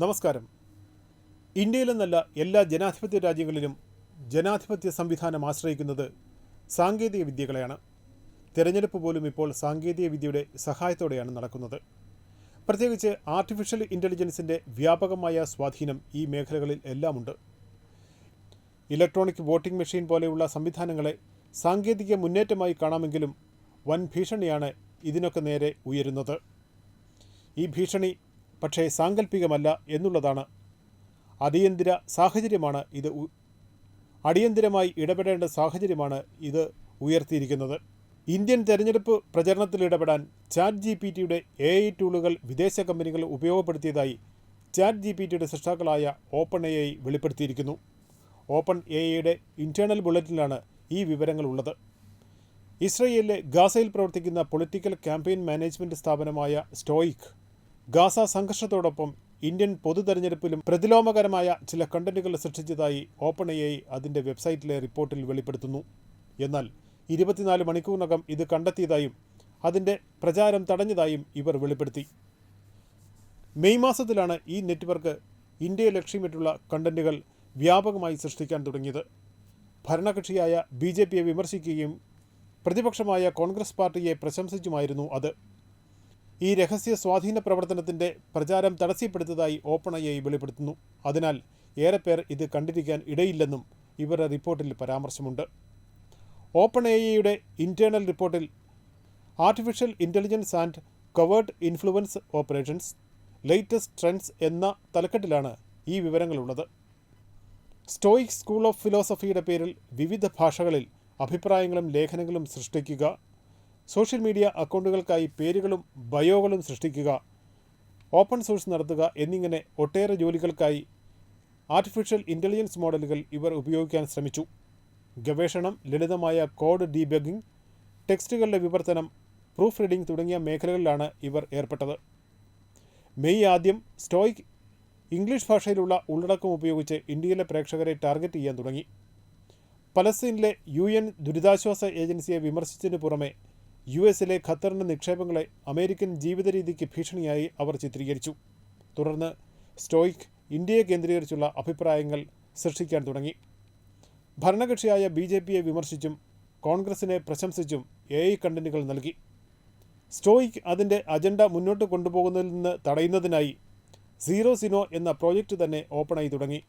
നമസ്കാരം. ഇന്ത്യയിലെന്നല്ല എല്ലാ ജനാധിപത്യ രാജ്യങ്ങളിലും ജനാധിപത്യ സംവിധാനം ആശ്രയിക്കുന്നത് സാങ്കേതിക വിദ്യകളെയാണ്. തിരഞ്ഞെടുപ്പ് പോലും ഇപ്പോൾ സാങ്കേതിക വിദ്യയുടെ സഹായത്തോടെയാണ് നടക്കുന്നത്. പ്രത്യേകിച്ച് ആർട്ടിഫിഷ്യൽ ഇന്റലിജൻസിന്റെ വ്യാപകമായ സ്വാധീനം ഈ മേഖലകളിൽ എല്ലാമുണ്ട്. ഇലക്ട്രോണിക് വോട്ടിംഗ് മെഷീൻ പോലെയുള്ള സംവിധാനങ്ങളെ സാങ്കേതിക മുന്നേറ്റമായി കാണാമെങ്കിലും വൻ ഭീഷണിയാണ് ഇതിനൊക്കെ നേരെ ഉയരുന്നത്. ഈ ഭീഷണി പക്ഷേ സാങ്കല്പികമല്ല എന്നുള്ളതാണ്. അടിയന്തിര സാഹചര്യമാണ് ഇത് അടിയന്തിരമായി ഇടപെടേണ്ട സാഹചര്യമാണ് ഇത് ഉയർത്തിയിരിക്കുന്നത്. ഇന്ത്യൻ തെരഞ്ഞെടുപ്പ് പ്രചരണത്തിൽ ഇടപെടാൻ ചാറ്റ് ജി പി ടിയുടെ എ ഐ ടൂളുകൾ വിദേശ കമ്പനികൾ ഉപയോഗപ്പെടുത്തിയതായി ചാറ്റ് ജി പി ടിയുടെ സൃഷ്ടാക്കളായ ഓപ്പൺ എ ഐ വെളിപ്പെടുത്തിയിരിക്കുന്നു. ഓപ്പൺ എ ഐയുടെ ഇന്റേർണൽ ബുള്ളറ്റിനാണ് ഈ വിവരങ്ങൾ ഉള്ളത് ഇസ്രയേലിലെ ഗാസയിൽ പ്രവർത്തിക്കുന്ന പൊളിറ്റിക്കൽ ക്യാമ്പയിൻ മാനേജ്മെന്റ് സ്ഥാപനമായ സ്റ്റോയിക് ഗാസ സംഘർഷത്തോടൊപ്പം ഇന്ത്യൻ പൊതു തെരഞ്ഞെടുപ്പിലും പ്രതിലോമകരമായ ചില കണ്ടന്റുകൾ സൃഷ്ടിച്ചതായി ഓപ്പൺ എ ഐ അതിന്റെ വെബ്സൈറ്റിലെ റിപ്പോർട്ടിൽ വെളിപ്പെടുത്തുന്നു. എന്നാൽ ഇരുപത്തിനാല് മണിക്കൂറിനകം ഇത് കണ്ടെത്തിയതായും അതിന്റെ പ്രചാരം തടഞ്ഞതായും ഇവർ വെളിപ്പെടുത്തി. മെയ് മാസത്തിലാണ് ഈ നെറ്റ്വർക്ക് ഇന്ത്യയെ ലക്ഷ്യമിട്ടുള്ള കണ്ടന്റുകൾ വ്യാപകമായി സൃഷ്ടിക്കാൻ തുടങ്ങിയത്. ഭരണകക്ഷിയായ ബി വിമർശിക്കുകയും പ്രതിപക്ഷമായ കോൺഗ്രസ് പാർട്ടിയെ പ്രശംസിച്ചുമായിരുന്നു അത്. ഈ രഹസ്യ സ്വാധീന പ്രവർത്തനത്തിന്റെ പ്രചാരം തടസ്സപ്പെടുത്തതായി ഓപ്പൺ ഐ വെളിപ്പെടുത്തുന്നു. അതിനാൽ ഏറെ പേർ ഇത് കണ്ടിരിക്കാൻ ഇടയില്ലെന്നും ഇവരുടെ റിപ്പോർട്ടിൽ പരാമർശമുണ്ട്. ഓപ്പൺ എ ഐയുടെ ഇന്റേണൽ റിപ്പോർട്ടിൽ artificial intelligence and covert influence operations latest trends എന്ന തലക്കെട്ടിലാണ് ഈ വിവരങ്ങളുള്ളത്. സ്റ്റോയിക് സ്കൂൾ ഓഫ് ഫിലോസഫിയുടെ പേരിൽ വിവിധ ഭാഷകളിൽ അഭിപ്രായങ്ങളും ലേഖനങ്ങളും സൃഷ്ടിക്കുക സോഷ്യൽ മീഡിയ അക്കൗണ്ടുകൾക്കായി പേരുകളും ബയോകളും സൃഷ്ടിക്കുക ഓപ്പൺ സോഴ്സ് നടത്തുക എന്നിങ്ങനെ ഒട്ടേറെ ജോലികൾക്കായി ആർട്ടിഫിഷ്യൽ ഇന്റലിജൻസ് മോഡലുകൾ ഇവർ ഉപയോഗിക്കാൻ ശ്രമിച്ചു. ഗവേഷണം ലളിതമായ കോഡ് ഡീബഗിംഗ് ടെക്സ്റ്റുകളുടെ വിവർത്തനം പ്രൂഫ് റീഡിംഗ് തുടങ്ങിയ മേഖലകളിലാണ് ഇവർ ഏർപ്പെട്ടത്. മെയ് ആദ്യം സ്റ്റോയിക് ഇംഗ്ലീഷ് ഭാഷയിലുള്ള ഉള്ളടക്കം ഉപയോഗിച്ച് ഇന്ത്യയിലെ പ്രേക്ഷകരെ ടാർഗറ്റ് ചെയ്യാൻ തുടങ്ങി. പലസ്തീനിലെ യു എൻ ദുരിതാശ്വാസ ഏജൻസിയെ വിമർശിച്ചതിനു പുറമെ യു എസിലെ ഖത്തറിന്റെ നിക്ഷേപങ്ങളെ അമേരിക്കൻ ജീവിത രീതിക്ക് ഭീഷണിയായി അവർ ചിത്രീകരിച്ചു. തുടർന്ന് സ്റ്റോയിക് ഇന്ത്യയെ കേന്ദ്രീകരിച്ചുള്ള അഭിപ്രായങ്ങൾ സൃഷ്ടിക്കാൻ തുടങ്ങി. ഭരണകക്ഷിയായ ബി ജെ പിയെ വിമർശിച്ചും കോൺഗ്രസിനെ പ്രശംസിച്ചും എ ഐ കണ്ടന്റുകൾ നൽകി. സ്റ്റോയിക് അതിന്റെ അജണ്ട മുന്നോട്ട് കൊണ്ടുപോകുന്നതിൽ നിന്ന് തടയുന്നതിനായി സീറോ സിനോ എന്ന പ്രോജക്റ്റ് തന്നെ ഓപ്പണായി തുടങ്ങി.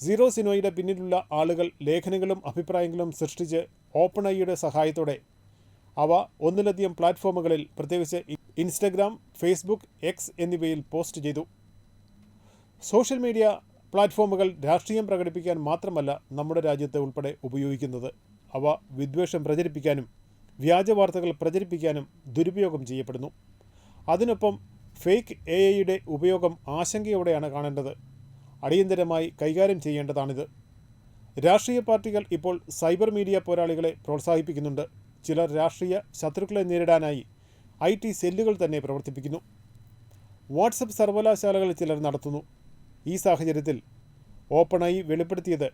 സീറോ സിനോയുടെ പിന്നിലുള്ള ആളുകൾ ലേഖനങ്ങളും അഭിപ്രായങ്ങളും സൃഷ്ടിച്ച് ഓപ്പൺ ഐയുടെ സഹായത്തോടെ അവ ഒന്നിലധികം പ്ലാറ്റ്ഫോമുകളിൽ പ്രത്യേകിച്ച് ഇൻസ്റ്റഗ്രാം ഫേസ്ബുക്ക് എക്സ് എന്നിവയിൽ പോസ്റ്റ് ചെയ്തു. സോഷ്യൽ മീഡിയ പ്ലാറ്റ്ഫോമുകൾ രാഷ്ട്രീയം പ്രകടിപ്പിക്കാൻ മാത്രമല്ല നമ്മുടെ രാജ്യത്ത് ഉൾപ്പെടെ ഉപയോഗിക്കുന്നത്. അവ വിദ്വേഷം പ്രചരിപ്പിക്കാനും വ്യാജ വാർത്തകൾ പ്രചരിപ്പിക്കാനും ദുരുപയോഗം ചെയ്യപ്പെടുന്നു. അതിനൊപ്പം ഫേക്ക് എ ഐയുടെ ഉപയോഗം ആശങ്കയോടെയാണ് കാണേണ്ടത്. അടിയന്തരമായി കൈകാര്യം ചെയ്യേണ്ടതാണിത്. രാഷ്ട്രീയ പാർട്ടികൾ ഇപ്പോൾ സൈബർ മീഡിയ പോരാളികളെ പ്രോത്സാഹിപ്പിക്കുന്നുണ്ട്. ചിലർ രാഷ്ട്രീയ ശത്രുക്കളെ നേരിടാനായി ഐ ടി സെല്ലുകൾ തന്നെ പ്രവർത്തിപ്പിക്കുന്നു. വാട്സപ്പ് സർവകലാശാലകൾ ചിലർ നടത്തുന്നു. ഈ സാഹചര്യത്തിൽ ഓപ്പൺ ഐ വെളിപ്പെടുത്തിയത്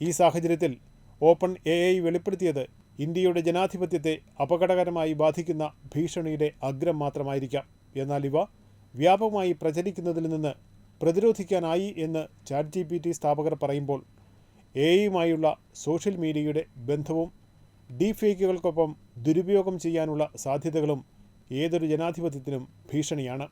ഈ സാഹചര്യത്തിൽ ഓപ്പൺ എ ഐ വെളിപ്പെടുത്തിയത് ഇന്ത്യയുടെ ജനാധിപത്യത്തെ അപകടകരമായി ബാധിക്കുന്ന ഭീഷണിയുടെ അഗ്രം മാത്രമായിരിക്കാം. എന്നാൽ ഇവ വ്യാപകമായി പ്രചരിക്കുന്നതിൽ നിന്ന് പ്രതിരോധിക്കാനായി എന്ന് ചാറ്റ് ജി പി ടി സ്ഥാപകർ പറയുമ്പോൾ എ ഐയുമായുള്ള സോഷ്യൽ മീഡിയയുടെ ബന്ധവും ഡീഫേക്കുകൾക്കൊപ്പം ദുരുപയോഗം ചെയ്യാനുള്ള സാധ്യതകളും ഏതൊരു ജനാധിപത്യത്തിനും ഭീഷണിയാണ്.